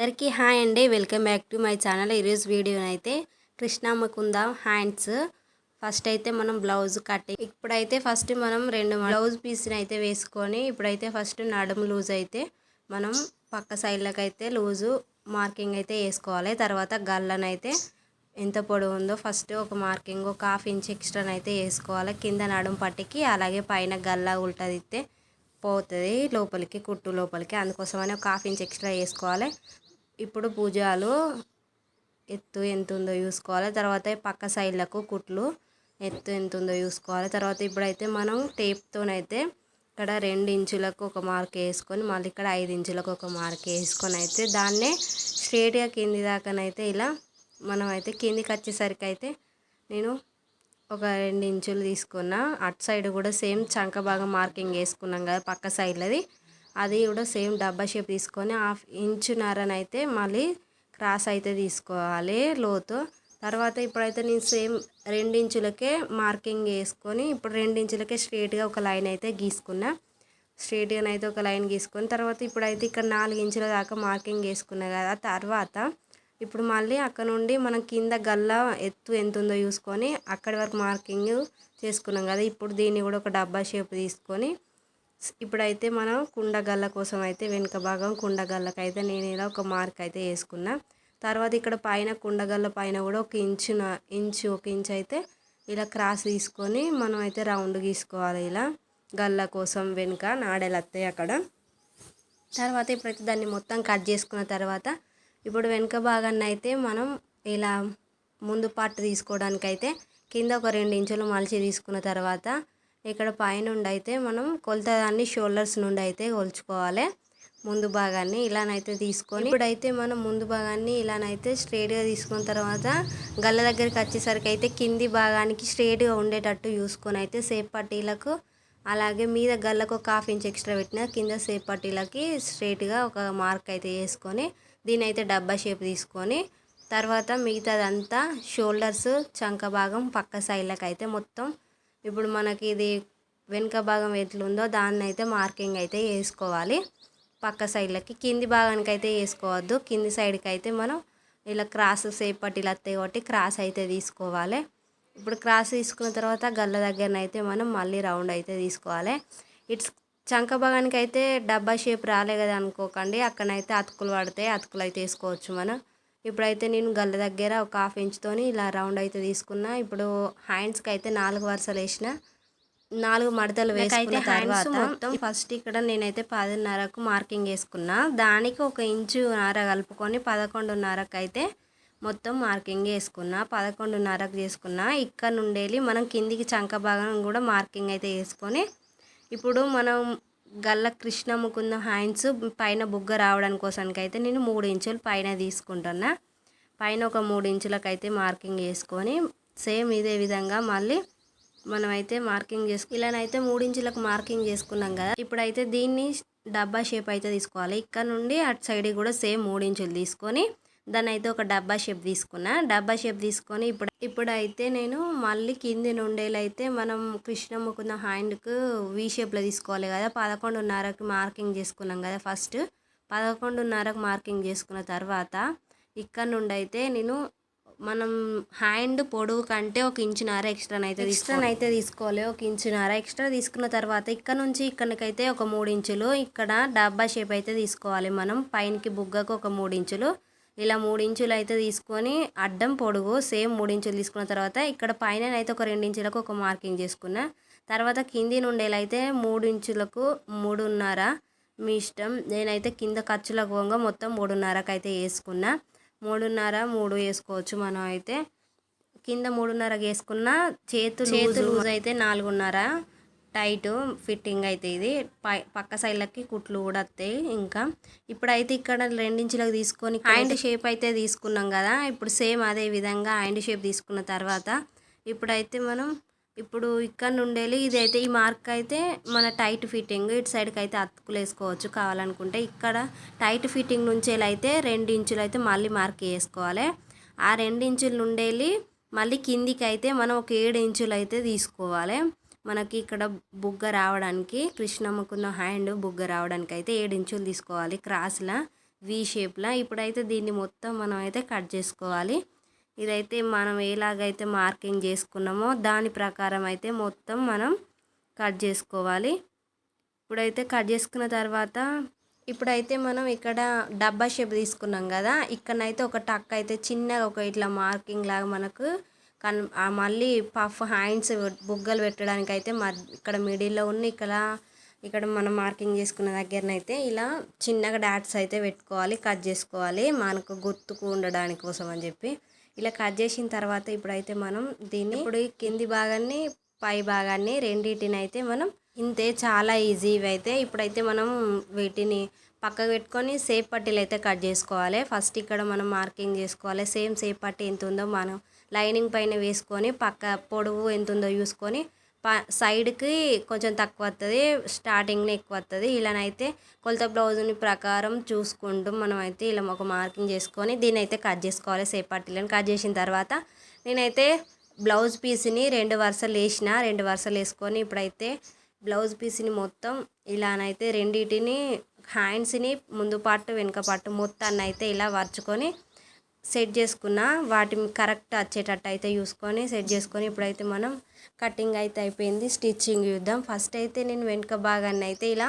అందరికీ హాయ్ అండి. Welcome back to my channel. ఈరోజు వీడియోనైతే అయితే కృష్ణ హ్యాండ్స్. ఫస్ట్ అయితే మనం బ్లౌజ్ కట్టి ఇప్పుడైతే ఫస్ట్ మనం రెండు బ్లౌజ్ పీస్ని అయితే వేసుకొని ఇప్పుడైతే ఫస్ట్ నడుము లూజ్ అయితే మనం పక్క సైడ్లకు అయితే లూజు మార్కింగ్ అయితే వేసుకోవాలి. తర్వాత గల్లను అయితే ఎంత పొడవు ఉందో ఫస్ట్ ఒక మార్కింగ్ ఒక హాఫ్ ఇంచ్ ఎక్స్ట్రానైతే అయితే వేసుకోవాలి. కింద నడుము పట్టికి అలాగే పైన గల్లా ఉల్టదిస్తే పోతుంది లోపలికి కుట్టు లోపలికి. అందుకోసమని ఒక హాఫ్ ఇంచ్ ఎక్స్ట్రా వేసుకోవాలి. ఇప్పుడు భుజాలు ఎత్తు ఎంత ఉందో చూసుకోవాలి. తర్వాత పక్క సైడ్లకు కుట్లు ఎత్తు ఎంత ఉందో చూసుకోవాలి. తర్వాత ఇప్పుడైతే మనం టేప్తోనైతే ఇక్కడ రెండు ఇంచులకు ఒక మార్క్ వేసుకొని మళ్ళీ ఇక్కడ ఐదు ఇంచులకు ఒక మార్క్ వేసుకొని అయితే దాన్నే స్ట్రేట్గా కింది దాకానైతే ఇలా మనం అయితే కిందికి వచ్చేసరికి అయితే నేను ఒక రెండు ఇంచులు తీసుకున్నా. అటు సైడ్ కూడా సేమ్ చంక బాగా మార్కింగ్ వేసుకున్నాం కదా పక్క సైడ్లది. అది కూడా సేమ్ డబ్బా షేప్ తీసుకొని హాఫ్ ఇంచున్నరనైతే మళ్ళీ క్రాస్ అయితే తీసుకోవాలి లోతు. తర్వాత ఇప్పుడైతే నేను సేమ్ రెండించులకే మార్కింగ్ వేసుకొని ఇప్పుడు రెండించులకే స్ట్రేట్గా ఒక లైన్ అయితే గీసుకున్నా. స్ట్రేట్గానైతే ఒక లైన్ గీసుకొని తర్వాత ఇప్పుడైతే ఇక్కడ నాలుగు ఇంచుల దాకా మార్కింగ్ వేసుకున్నా కదా తర్వాత ఇప్పుడు మళ్ళీ అక్కడ నుండి మనం కింద గల్ల ఎత్తు ఎంత ఉందో చూసుకొని అక్కడి వరకు మార్కింగ్ చేసుకున్నాం కదా. ఇప్పుడు దీన్ని కూడా ఒక డబ్బా షేప్ తీసుకొని ఇప్పుడైతే మనం కుండగల్ల కోసం అయితే వెనుక భాగం కుండ అయితే నేను ఇలా ఒక మార్క్ అయితే వేసుకున్నా. తర్వాత ఇక్కడ పైన కుండగల్ల పైన కూడా ఒక ఇంచు ఇంచు ఒక ఇంచు అయితే ఇలా క్రాస్ తీసుకొని మనం అయితే రౌండ్ గీసుకోవాలి ఇలా గల్ల కోసం వెనుక నాడలు వస్తాయి అక్కడ. తర్వాత ఇప్పుడైతే దాన్ని మొత్తం కట్ చేసుకున్న తర్వాత ఇప్పుడు వెనుక భాగాన్ని అయితే మనం ఇలా ముందు పార్ట్ తీసుకోవడానికి అయితే కింద ఒక రెండు ఇంచులు మలిచి తీసుకున్న తర్వాత ఇక్కడ పైనుండి అయితే మనం కొలతదాన్ని షోల్డర్స్ నుండి అయితే కొలుచుకోవాలి. ముందు భాగాన్ని ఇలానైతే తీసుకొని ఇప్పుడైతే మనం ముందు భాగాన్ని ఇలానైతే స్ట్రేట్గా తీసుకున్న తర్వాత గల్ల దగ్గరికి వచ్చేసరికి అయితే కింది భాగానికి స్ట్రేట్గా ఉండేటట్టు చూసుకొని అయితే సేప్ పట్టీలకు అలాగే మీద గల్లకు ఒక హాఫ్ ఇంచ్ ఎక్స్ట్రా పెట్టిన కింద సేప్ పట్టీలకి స్ట్రేట్గా ఒక మార్క్ అయితే వేసుకొని దీని అయితే డబ్బా షేప్ తీసుకొని తర్వాత మిగతాదంతా షోల్డర్స్ చంక భాగం పక్క సైడ్లకు అయితే మొత్తం ఇప్పుడు మనకి ఇది వెనుక భాగం ఎట్లుందో దాన్ని అయితే మార్కింగ్ అయితే వేసుకోవాలి. పక్క సైడ్లకి కింది భాగానికి అయితే వేసుకోవద్దు. కింది సైడ్కి అయితే మనం ఇలా క్రాస్ సేపటి ఇలా వస్తాయి కాబట్టి క్రాస్ అయితే తీసుకోవాలి. ఇప్పుడు క్రాస్ తీసుకున్న తర్వాత గల్ల దగ్గర అయితే మనం మళ్ళీ రౌండ్ అయితే తీసుకోవాలి. ఇట్స్ చంక భాగానికి అయితే డబ్బా షేప్ రాలే కదా అనుకోకండి. అక్కడైతే అతుకులు పడతాయి. అతుకులు అయితే వేసుకోవచ్చు మనం. ఇప్పుడైతే నేను గల్ల దగ్గర ఒక హాఫ్ ఇంచ్తోని ఇలా రౌండ్ అయితే తీసుకున్నా. ఇప్పుడు హ్యాండ్స్కి అయితే నాలుగు వరుసలు వేసిన నాలుగు మడతలు వేసుకున్న తర్వాత మొత్తం ఫస్ట్ ఇక్కడ నేనైతే పదిన్నరకు మార్కింగ్ వేసుకున్నా. దానికి ఒక ఇంచు నర కలుపుకొని పదకొండున్నరకు అయితే మొత్తం మార్కింగ్ వేసుకున్నా పదకొండున్నరకు చేసుకున్నా. ఇక్కడ నుండి మనం కిందికి చంక భాగం కూడా మార్కింగ్ అయితే వేసుకొని ఇప్పుడు మనం గల్ల కృష్ణ ముకుంద హ్యాండ్స్ పైన బుగ్గ రావడం కోసానికి అయితే నేను మూడు ఇంచులు పైన తీసుకుంటున్నా. పైన ఒక మూడు ఇంచులకైతే మార్కింగ్ చేసుకొని సేమ్ ఇదే విధంగా మళ్ళీ మనమైతే మార్కింగ్ చేసుకు ఇలానైతే మూడు ఇంచులకు మార్కింగ్ చేసుకున్నాం కదా. ఇప్పుడైతే దీన్ని డబ్బా షేప్ అయితే తీసుకోవాలి. ఇక్కడ నుండి అటు సైడ్ కూడా సేమ్ మూడు ఇంచులు తీసుకొని దాన్ని అయితే ఒక డబ్బా షేప్ తీసుకున్నా. డబ్బా షేప్ తీసుకొని ఇప్పుడు ఇప్పుడైతే నేను మళ్ళీ కింది నుండేలైతే మనం కృష్ణ ముకున్న హ్యాండ్కు వీ షేప్లో తీసుకోవాలి కదా. పదకొండున్నరకు మార్కింగ్ చేసుకున్నాం కదా ఫస్ట్. పదకొండున్నరకు మార్కింగ్ చేసుకున్న తర్వాత ఇక్కడ నుండి అయితే నేను మనం హ్యాండ్ పొడవు కంటే ఒక ఇంచున్నర ఎక్స్ట్రా అయితే ఎక్స్ట్రా అయితే తీసుకోవాలి. ఒక ఇంచున్నర ఎక్స్ట్రా తీసుకున్న తర్వాత ఇక్కడ నుంచి ఇక్కడికైతే ఒక మూడు ఇంచులు ఇక్కడ డబ్బా షేప్ అయితే తీసుకోవాలి మనం. పైనకి బుగ్గకు ఒక మూడు ఇంచులు ఇలా మూడు ఇంచులు అయితే తీసుకొని అడ్డం పొడుగు సేమ్ మూడు ఇంచులు తీసుకున్న తర్వాత ఇక్కడ పైన అయితే ఒక రెండు ఇంచులకు ఒక మార్కింగ్ చేసుకున్నా. తర్వాత కింది నుండేలైతే మూడు ఇంచులకు మూడున్నర మీ ఇష్టం. నేనైతే కింద ఖర్చుల పోగా మొత్తం మూడున్నరకు అయితే వేసుకున్నా. మూడున్నర మూడు వేసుకోవచ్చు మనం అయితే. కింద మూడున్నరకు వేసుకున్న చేతులు చేతులు లూజ్. అయితే నాలుగున్నర. టైట్ ఫిట్టింగ్ అయితే ఇది. పై పక్క సైడ్లకి కుట్లు కూడా వస్తాయి. ఇంకా ఇప్పుడైతే ఇక్కడ రెండించులకు తీసుకొని హ్యాండ్ షేప్ అయితే తీసుకున్నాం కదా. ఇప్పుడు సేమ్ అదే విధంగా హ్యాండ్ షేప్ తీసుకున్న తర్వాత ఇప్పుడైతే మనం ఇప్పుడు ఇక్కడ నుండేది ఇదైతే ఈ మార్క్ అయితే మన టైట్ ఫిట్టింగ్ ఇటు సైడ్కి అయితే అతుకులు వేసుకోవచ్చు కావాలనుకుంటే. ఇక్కడ టైట్ ఫిట్టింగ్ నుంచి అయితే రెండు ఇంచులు అయితే మళ్ళీ మార్క్ వేసుకోవాలి. ఆ రెండు ఇంచుల నుండేలి మళ్ళీ కిందికి అయితే మనం ఒక ఏడు ఇంచులు అయితే తీసుకోవాలి. మనకి ఇక్కడ బుగ్గ రావడానికి కృష్ణమ్మకున్న హ్యాండ్ బుగ్గ రావడానికి అయితే ఏడు ఇంచులు తీసుకోవాలి. క్రాస్లా వి షేప్లో ఇప్పుడైతే దీన్ని మొత్తం మనం అయితే కట్ చేసుకోవాలి. ఇదైతే మనం ఎలాగైతే మార్కింగ్ చేసుకున్నామో దాని ప్రకారం అయితే మొత్తం మనం కట్ చేసుకోవాలి. ఇప్పుడైతే కట్ చేసుకున్న తర్వాత ఇప్పుడైతే మనం ఇక్కడ డబ్బా షేప్ తీసుకున్నాం కదా. ఇక్కడనైతే ఒక టక్ అయితే చిన్నగా ఒక ఇట్లా మార్కింగ్ లాగా మనకు కన్ మళ్ళీ పఫ్ హ్యాండ్స్ బుగ్గలు పెట్టడానికి అయితే ఇక్కడ మిడిల్లో ఉన్న ఇక్కడ ఇక్కడ మనం మార్కింగ్ చేసుకున్న దగ్గరనైతే ఇలా చిన్నగా డాట్స్ అయితే పెట్టుకోవాలి కట్ చేసుకోవాలి మనకు గుర్తుకు ఉండడానికి కోసం అని చెప్పి. ఇలా కట్ చేసిన తర్వాత ఇప్పుడైతే మనం దీన్ని ఇప్పుడు కింది భాగాన్ని పై భాగాన్ని రెండింటిని అయితే మనం ఇంతే చాలా ఈజీ అయితే ఇప్పుడైతే మనం వీటిని పక్కకు పెట్టుకొని సేప్ పట్టీలు అయితే కట్ చేసుకోవాలి. ఫస్ట్ ఇక్కడ మనం మార్కింగ్ చేసుకోవాలి. సేమ్ సేప్ పట్టీ ఎంత ఉందో మనం లైనింగ్ పైన వేసుకొని పక్క పొడవు ఎంత ఉందో చూసుకొని ప సైడ్కి కొంచెం తక్కువ వస్తుంది స్టార్టింగ్నే ఎక్కువ వస్తుంది ఇలానైతే కొలత బ్లౌజ్ని ప్రకారం చూసుకుంటూ మనం అయితే ఇలా ఒక మార్కింగ్ చేసుకొని దీన్ని అయితే కట్ చేసుకోవాలి సేప్ పట్టీలను. కట్ చేసిన తర్వాత నేనైతే బ్లౌజ్ పీస్ని రెండు వరుసలు వేసిన రెండు వరుసలు వేసుకొని ఇప్పుడైతే బ్లౌజ్ పీస్ని మొత్తం ఇలానైతే రెండింటిని హ్యాండ్స్ని ముందు పార్ట్ వెనుక పార్ట్ మొత్తాన్ని అయితే ఇలా వరుచుకొని సెట్ చేసుకున్న వాటిని కరెక్ట్ వచ్చేటట్టు అయితే చూసుకొని సెట్ చేసుకొని ఇప్పుడైతే మనం కటింగ్ అయితే అయిపోయింది. స్టిచ్చింగ్ చూద్దాం. ఫస్ట్ అయితే నేను వెనుక భాగాన్ని అయితే ఇలా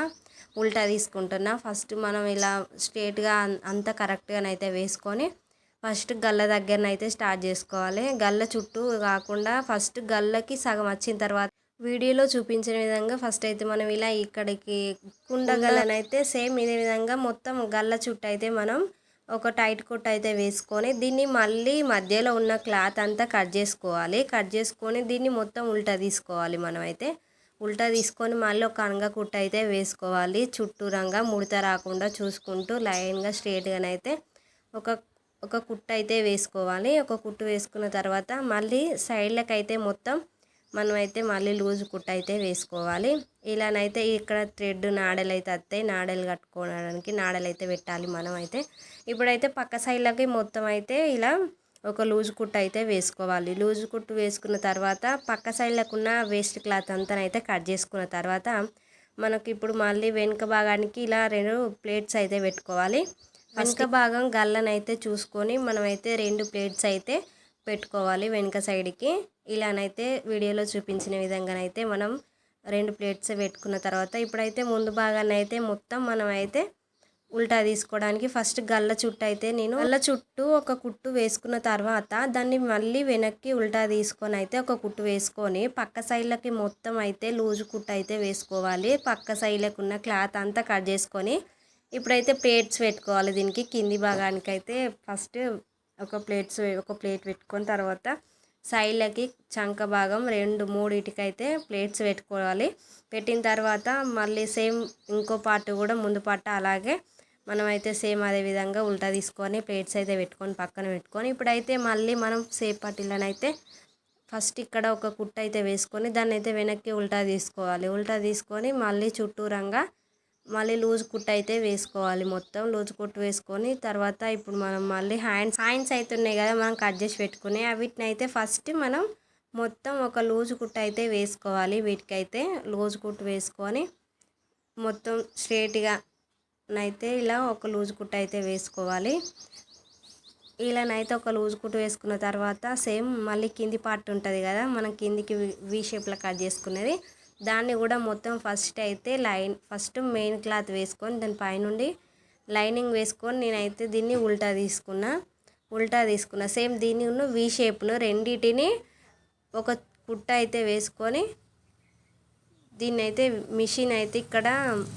ఉల్టా తీసుకుంటున్నా. ఫస్ట్ మనం ఇలా స్ట్రేట్గా అంత కరెక్ట్గానైతే వేసుకొని ఫస్ట్ గల్ల దగ్గరనైతే స్టార్ట్ చేసుకోవాలి. గల్ల చుట్టూ కాకుండా ఫస్ట్ గల్లకి సగం వచ్చిన తర్వాత వీడియోలో చూపించిన విధంగా ఫస్ట్ అయితే మనం ఇలా ఇక్కడికి కుండగల్లనైతే సేమ్ ఇదే విధంగా మొత్తం గల్ల చుట్టూ అయితే మనం ఒక టైట్ కుట్ అయితే వేసుకొని దీన్ని మళ్ళీ మధ్యలో ఉన్న క్లాత్ అంతా కట్ చేసుకోవాలి. కట్ చేసుకొని దీన్ని మొత్తం ఉల్టా తీసుకోవాలి మనం అయితే. ఉల్టా తీసుకొని మళ్ళీ ఒక అనగ కుట్ట అయితే వేసుకోవాలి. చుట్టూరంగా ముడత రాకుండా చూసుకుంటూ లైన్గా స్ట్రేట్గానైతే ఒక ఒక కుట్ట అయితే వేసుకోవాలి. ఒక కుట్టు వేసుకున్న తర్వాత మళ్ళీ సైడ్లకు అయితే మొత్తం మనమైతే మళ్ళీ లూజ్ కుట్ట అయితే వేసుకోవాలి. ఇలానైతే ఇక్కడ థ్రెడ్ నాడలు అయితే వస్తాయి నాడలు కట్టుకోవడానికి నాడలు అయితే పెట్టాలి మనం అయితే ఇప్పుడైతే పక్క సైడ్లకి మొత్తం అయితే ఇలా ఒక లూజ్ కుట్టు అయితే వేసుకోవాలి. లూజ్ కుట్టు వేసుకున్న తర్వాత పక్క సైడ్లకు ఉన్న వేస్ట్ క్లాత్ అంతా అయితే కట్ చేసుకున్న తర్వాత మనకి ఇప్పుడు మళ్ళీ వెనుక భాగానికి ఇలా రెండు ప్లేట్స్ అయితే పెట్టుకోవాలి. వెనుక భాగం గల్లనైతే చూసుకొని మనమైతే రెండు ప్లేట్స్ అయితే పెట్టుకోవాలి వెనుక సైడ్కి. ఇలానైతే వీడియోలో చూపించిన విధంగానైతే మనం రెండు ప్లేట్స్ పెట్టుకున్న తర్వాత ఇప్పుడైతే ముందు భాగాన్ని అయితే మొత్తం మనం అయితే ఉల్టా తీసుకోవడానికి ఫస్ట్ గల్ల చుట్టూ అయితే నేను గల్ల చుట్టూ ఒక కుట్టు వేసుకున్న తర్వాత దాన్ని మళ్ళీ వెనక్కి ఉల్టా తీసుకొని అయితే ఒక కుట్టు వేసుకొని పక్క సైడ్లకి మొత్తం అయితే లూజు కుట్టు అయితే వేసుకోవాలి. పక్క సైడ్లకు ఉన్న క్లాత్ అంతా కట్ చేసుకొని ఇప్పుడైతే ప్లేట్స్ పెట్టుకోవాలి దీనికి. కింది భాగానికి అయితే ఫస్ట్ ఒక ప్లేట్స్ ఒక ప్లేట్ పెట్టుకొని తర్వాత సైడ్లకి చంక భాగం రెండు మూడిటికైతే ప్లేట్స్ పెట్టుకోవాలి. పెట్టిన తర్వాత మళ్ళీ సేమ్ ఇంకో పార్ట్ కూడా ముందు పార్ట్ అలాగే మనమైతే సేమ్ అదే విధంగా ఉల్టా తీసుకొని ప్లేట్స్ అయితే పెట్టుకొని పక్కన పెట్టుకొని ఇప్పుడైతే మళ్ళీ మనం సేమ్ పట్టిలనైతే ఫస్ట్ ఇక్కడ ఒక కుట్ట అయితే వేసుకొని దాన్ని అయితే వెనక్కి ఉల్టా తీసుకోవాలి. ఉల్టా తీసుకొని మళ్ళీ చుట్టూరంగా మళ్ళీ లూజ్ కుట్ అయితే వేసుకోవాలి మొత్తం. లూజ్ కుట్ వేసుకొని తర్వాత ఇప్పుడు మనం మళ్ళీ హ్యాండ్స్ హ్యాండ్స్ అయితే ఉన్నాయి కదా మనం కట్ చేసి పెట్టుకునే. వీటిని అయితే ఫస్ట్ మనం మొత్తం ఒక లూజ్ కుట్ అయితే వేసుకోవాలి. వీటికైతే లూజ్ కుట్ వేసుకొని మొత్తం స్ట్రేట్గా అయితే ఇలా ఒక లూజ్ కుట్ అయితే వేసుకోవాలి. ఇలానైతే ఒక లూజ్ కుట్ వేసుకున్న తర్వాత సేమ్ మళ్ళీ కింది పార్ట్ ఉంటుంది కదా మనం కిందికి వీ షేప్లో కట్ చేసుకునేది దాన్ని కూడా మొత్తం ఫస్ట్ అయితే లైన్ ఫస్ట్ మెయిన్ క్లాత్ వేసుకొని దాని పైనుండి లైనింగ్ వేసుకొని నేనైతే దీన్ని ఉల్టా తీసుకున్నా ఉల్టా తీసుకున్నా. సేమ్ దీన్ని ఉన్న వీ షేప్ను రెండింటిని ఒక పుట్ట అయితే వేసుకొని దీన్ని అయితే మిషన్ అయితే ఇక్కడ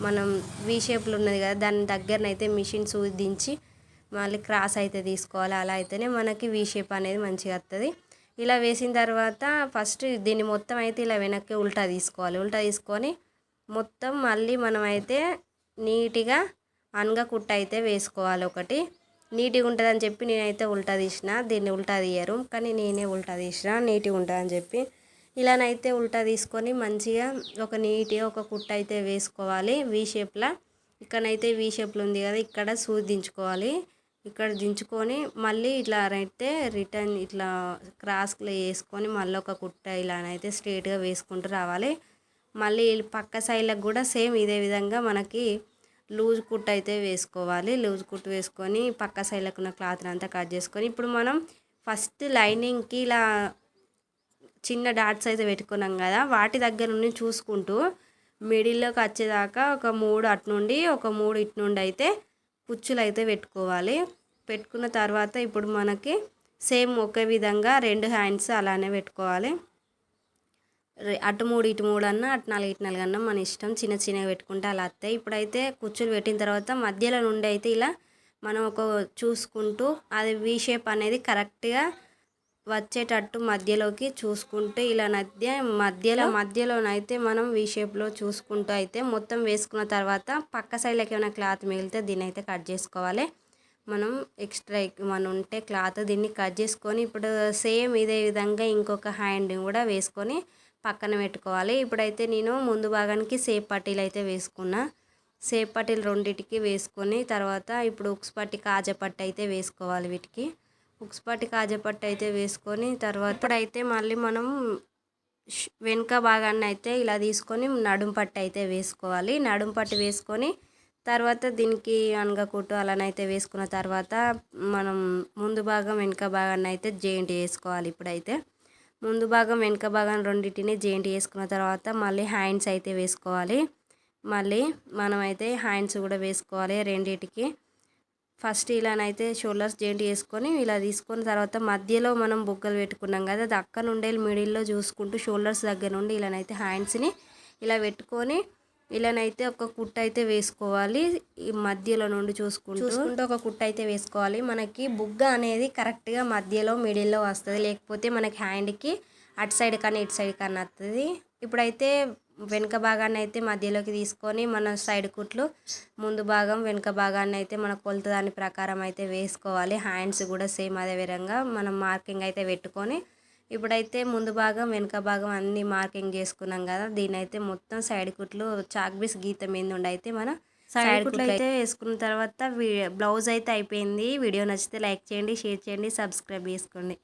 మనం వీ షేప్లో ఉన్నది కదా దాని దగ్గరనైతే మిషన్ సూదించి మళ్ళీ క్రాస్ అయితే తీసుకోవాలి. అలా అయితేనే మనకి వీ షేప్ అనేది మంచిగా వస్తుంది ఇలా వేసిన తర్వాత ఫస్ట్ దీన్ని మొత్తం అయితే ఇలా వెనక్కి ఉల్టా తీసుకోవాలి. ఉల్టా తీసుకొని మొత్తం మళ్ళీ మనం అయితే నీట్గా అనగ కుట్ట అయితే వేసుకోవాలి ఒకటి. నీట్గా ఉంటుందని చెప్పి నేనైతే ఉల్టా తీసిన. దీన్ని ఉల్టా తీయరు కానీ నేనే ఉల్టా తీసిన. నీట్గా ఉంటుందని చెప్పి ఇలానైతే ఉల్టా తీసుకొని మంచిగా ఒక నీట్గా ఒక కుట్ట అయితే వేసుకోవాలి. వీ షేప్లో ఇక్కడనైతే వీ షేప్లో ఉంది కదా ఇక్కడ సూది దించుకోవాలి. ఇక్కడ దించుకొని మళ్ళీ ఇట్లా అయితే రిటర్న్ ఇట్లా క్రాస్లో వేసుకొని మళ్ళీ ఒక కుట్ట ఇలానైతే స్ట్రేట్గా వేసుకుంటూ రావాలి. మళ్ళీ పక్క సైడ్లకు కూడా సేమ్ ఇదే విధంగా మనకి లూజ్ కుట్ అయితే వేసుకోవాలి. లూజ్ కుట్ వేసుకొని పక్క సైడ్లకు ఉన్న క్లాత్ అంతా కట్ చేసుకొని ఇప్పుడు మనం ఫస్ట్ లైనింగ్కి ఇలా చిన్న డాట్స్ అయితే పెట్టుకున్నాం కదా వాటి దగ్గర నుండి చూసుకుంటూ మిడిల్లోకి వచ్చేదాకా ఒక మూడు అటు నుండి ఒక మూడు ఇటు నుండి అయితే కుచ్చులు అయితే పెట్టుకోవాలి. పెట్టుకున్న తర్వాత ఇప్పుడు మనకి సేమ్ ఒకే విధంగా రెండు హ్యాండ్స్ అలానే పెట్టుకోవాలి. అటు మూడు ఇటు మూడు అన్న అటు నాలుగు ఇటు నాలుగు అన్న మన ఇష్టం. చిన్న చిన్నగా పెట్టుకుంటే అలా వస్తాయి ఇప్పుడైతే కుచ్చులు పెట్టిన తర్వాత మధ్యలో నుండి అయితే ఇలా మనం ఒక చూసుకుంటూ అది వి షేప్ అనేది కరెక్ట్గా వచ్చేటట్టు మధ్యలోకి చూసుకుంటూ ఇలా మధ్య మధ్యలో మధ్యలోనైతే మనం వీ షేప్లో చూసుకుంటూ అయితే మొత్తం వేసుకున్న తర్వాత పక్క సైడ్లోకి ఏమైనా క్లాత్ మిగిలితే దీన్ని అయితే కట్ చేసుకోవాలి. మనం ఎక్స్ట్రా మనం ఉంటే క్లాత్ దీన్ని కట్ చేసుకొని ఇప్పుడు సేమ్ ఇదే విధంగా ఇంకొక హ్యాండ్ కూడా వేసుకొని పక్కన పెట్టుకోవాలి. ఇప్పుడైతే నేను ముందు భాగానికి సేప్ పట్టీలు అయితే వేసుకున్నా. సేప్ పట్టీలు రెండింటికి వేసుకొని తర్వాత ఇప్పుడు ఉక్స్ పట్టి కాజపట్టి అయితే వేసుకోవాలి వీటికి. ఉక్స్ కాజపట్టు అయితే వేసుకొని తర్వాత ఇప్పుడైతే మళ్ళీ మనం వెనుక భాగాన్ని అయితే ఇలా తీసుకొని నడుం పట్టు అయితే వేసుకోవాలి. నడుంపట్టు వేసుకొని తర్వాత దీనికి అనగకుట్టు అలానైతే వేసుకున్న తర్వాత మనం ముందు భాగం వెనుక భాగాన్ని అయితే జాయింట్ చేసుకోవాలి ఇప్పుడైతే. ముందు భాగం వెనుక భాగం రెండింటిని జాయింట్ చేసుకున్న తర్వాత మళ్ళీ హ్యాండ్స్ అయితే వేసుకోవాలి. మళ్ళీ మనమైతే హ్యాండ్స్ కూడా వేసుకోవాలి రెండింటికి. ఫస్ట్ ఇలానైతే షోల్డర్స్ జాయింట్ చేసుకొని ఇలా తీసుకొని తర్వాత మధ్యలో మనం బుగ్గలు పెట్టుకున్నాం కదా అది అక్క నుండే మిడిల్లో చూసుకుంటూ షోల్డర్స్ దగ్గర నుండి ఇలానైతే హ్యాండ్స్ని ఇలా పెట్టుకొని ఇలానైతే ఒక కుట్ట అయితే వేసుకోవాలి. ఈ మధ్యలో నుండి చూసుకుంటూ చూసుకుంటూ ఒక కుట్ట అయితే వేసుకోవాలి. మనకి బుగ్గ అనేది కరెక్ట్గా మధ్యలో మిడిల్లో వస్తుంది. లేకపోతే మనకి హ్యాండ్కి అటు సైడ్ కానీ ఇటు సైడ్ కానీ వస్తుంది. ఇప్పుడైతే వెనుక భాగాన్ని అయితే మధ్యలోకి తీసుకొని మన సైడ్ కుట్లు ముందు భాగం వెనుక భాగాన్ని అయితే మన కొలత దాని ప్రకారం అయితే వేసుకోవాలి. హ్యాండ్స్ కూడా సేమ్ అదే విధంగా మనం మార్కింగ్ అయితే పెట్టుకొని ఇప్పుడైతే ముందు భాగం వెనుక భాగం అన్ని మార్కింగ్ చేసుకున్నాం కదా దీని అయితే మొత్తం సైడ్ కుట్లు చాక్ పీస్ గీత మీద అయితే మనం సైడ్ కుట్లు అయితే వేసుకున్న తర్వాత బ్లౌజ్ అయితే అయిపోయింది. వీడియో నచ్చితే లైక్ చేయండి షేర్ చేయండి సబ్స్క్రైబ్ చేసుకోండి.